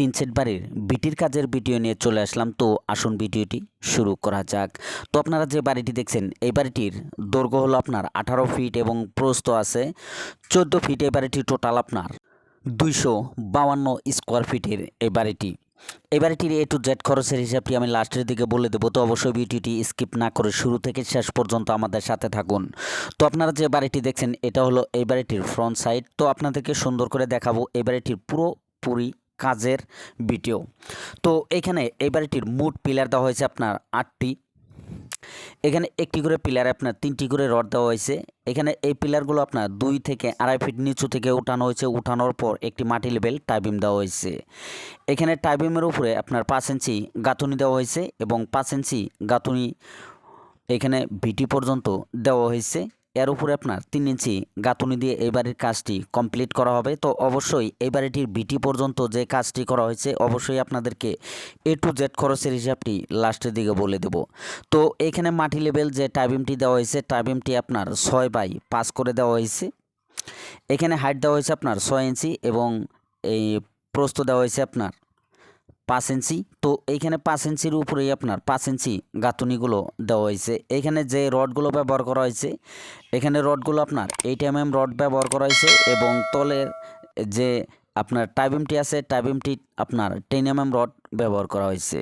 Tin set বাড়ির বিটির কাজের video নিয়ে চলে আসলাম। তো আসুন ভিডিওটি শুরু করা যাক। তো আপনারা যে বাড়িটি দেখছেন, এই বাড়িটির দৈর্ঘ্য হলো আপনার আঠারো ফিট এবং প্রস্থ আছে চোদ্দ ফিট। এই বাড়িটি টোটাল আপনার দুইশো বাউান্ন স্কোয়ার ফিটের এই বাড়িটি। এই বাড়িটির এ টু জেড খরচের হিসাবটি আমি লাস্টের দিকে বলে দেবো। তো অবশ্যই ভিডিওটি স্কিপ না করে শুরু থেকে শেষ পর্যন্ত আমাদের সাথে থাকুন। তো আপনারা যে বাড়িটি দেখছেন, এটা হলো এই বাড়িটির ফ্রন্ট সাইড। তো আপনাদেরকে সুন্দর করে দেখাবো, এই বাড়িটির পুরোপুরি কাজের ভিডিও। তো এখানে এই বাড়িটির মোট পিলার দেওয়া হয়েছে আপনার আটটি। এখানে একটি করে পিলার আপনার তিনটি করে রড দেওয়া হয়েছে। এখানে এই পিলারগুলো আপনার দুই থেকে আড়াই ফিট নিচু থেকে উঠানো হয়েছে। উঠানোর পর একটি মাটি লেভেল টাইবিম দেওয়া হয়েছে। এখানে টাইবিমের উপরে আপনার পাঁচ ইঞ্চি গাঁথুনি দেওয়া হয়েছে এবং পাঁচ ইঞ্চি গাঁথুনি এখানে ভিটি পর্যন্ত দেওয়া হয়েছে। এর উপরে আপনার তিন ইঞ্চি গাঁথুনি দিয়ে এই বাড়ির কাজটি কমপ্লিট করা হবে। তো অবশ্যই এই বাড়িটির ভিটি পর্যন্ত যে কাজটি করা হয়েছে, অবশ্যই আপনাদেরকে এ টু জেড খরচের হিসাবটি লাস্টের দিকে বলে দেব। তো এখানে মাটি লেভেল যে টাইবিমটি দেওয়া হয়েছে টাইবিমটি আপনার ছয় বাই পাঁচ করে দেওয়া হয়েছে। এখানে হাইট দেওয়া হয়েছে আপনার ছয় ইঞ্চি এবং এই প্রস্থ দেওয়া হয়েছে আপনার পাঁচ ইঞ্চি। তো এইখানে পাঁচ ইঞ্চির উপরেই আপনার পাঁচ ইঞ্চি গাঁথুনিগুলো দেওয়া হয়েছে। এখানে যে রডগুলো ব্যবহার করা হয়েছে, এখানে রডগুলো আপনার এইট এম এম রড ব্যবহার করা হয়েছে এবং তলের যে আপনার টাইবিমটি আছে টাইবিমটি আপনার টেন এম এম রড ব্যবহার করা হয়েছে।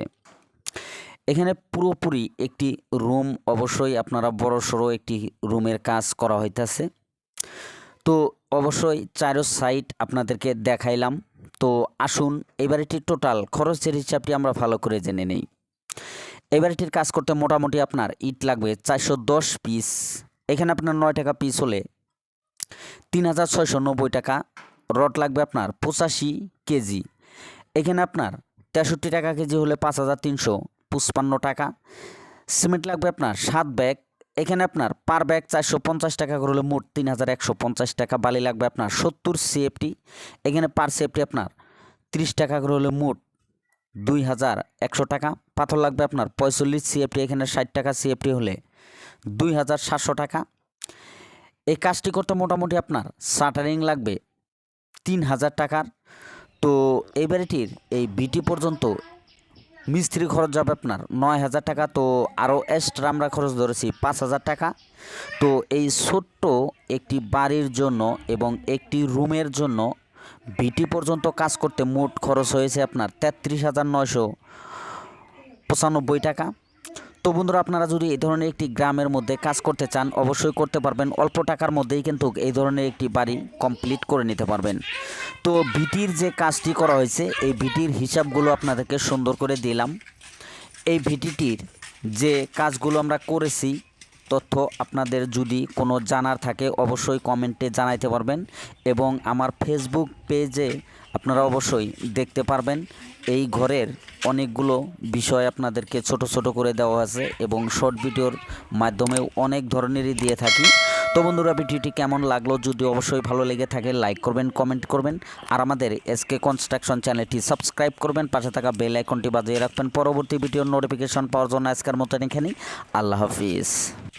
এখানে পুরোপুরি একটি রুম অবশ্যই আপনারা বড় সড়ো একটি রুমের কাজ করা হইতেছে। তো অবশ্যই চারো সাইড আপনাদেরকে দেখাইলাম। তো আসুন এই বাড়িটির টোটাল খরচের হিসাবটি আমরা ভালো করে জেনে নেই। এই বাড়িটির কাজ করতে মোটামুটি আপনার ইট লাগবে চারশো দশ পিস এখানে আপনার নয় টাকা পিস হলে তিন হাজার ছয়শো নব্বই টাকা, রড লাগবে আপনার পঁচাশি কেজি। এখানে আপনার তেষট্টি টাকা কেজি হলে পাঁচ হাজার তিনশো পঁচপান্ন টাকা। সিমেন্ট লাগবে আপনার সাত ব্যাগ এখানে আপনার পার ব্যাগ চারশো পঞ্চাশ টাকা করে হলে মোট তিন হাজার একশো পঞ্চাশ টাকা। বালি লাগবে আপনার সত্তর সিএফটি এখানে পার সিএফটি আপনার তিরিশ টাকা করে হলে মোট দুই হাজার একশো টাকা। পাথর লাগবে আপনার পঁয়তাল্লিশ সিএফটি এখানে ষাট টাকা সিএফটি হলে দুই হাজার সাতশো টাকা। এই কাজটি করতে মোটামুটি আপনার শাটারিং লাগবে তিন হাজার টাকার। তো এই বাড়িটির এই বিটি পর্যন্ত মিস্ত্রি খরচ যাবে আপনার নয় হাজার টাকা। তো আরও এক্সট্রা আমরা খরচ ধরেছি পাঁচ হাজার টাকা। তো এই ছোট্ট একটি বাড়ির জন্য এবং একটি রুমের জন্য ভিটি পর্যন্ত কাজ করতে মোট খরচ হয়েছে আপনার তেত্রিশ হাজার নয়শো পঁচানব্বই টাকা। তো বন্ধুরা, আপনারা যদি এই ধরনের একটি গ্রামের মধ্যে কাজ করতে চান, অবশ্যই করতে পারবেন। অল্প টাকার মধ্যেই কিন্তু এই ধরনের একটি বাড়ি কমপ্লিট করে নিতে পারবেন। তো ভিটির যে কাজটি করা হয়েছে, এই ভিটির হিসাবগুলো আপনাদেরকে সুন্দর করে দিলাম। এই ভিটিটির যে কাজগুলো আমরা করেছি, তথ্য আপনাদের যদি কোনো জানার থাকে, অবশ্যই কমেন্টে জানাইতে পারবেন এবং আমার ফেসবুক পেজে আপনারা অবশ্যই দেখতে পারবেন। এই ঘরের অনেকগুলো বিষয় আপনাদেরকে ছোট ছোট করে দেওয়া আছে এবং শর্ট ভিডিওর মাধ্যমেও অনেক ধরনেরই দিয়ে থাকি। তো বন্ধুরা, ভিডিওটি কেমন লাগল যদি অবশ্যই ভালো লেগে থাকে লাইক করবেন কমেন্ট করবেন, আর আমাদের এসকে কনস্ট্রাকশন চ্যানেলটি সাবস্ক্রাইব করবেন, পাশে থাকা বেল আইকনটি বাজিয়ে রাখবেন। পরবর্তী ভিডিওর নোটিফিকেশন পাওয়ার জন্য আজকের মতন এখানেই। আল্লাহ হাফিজ।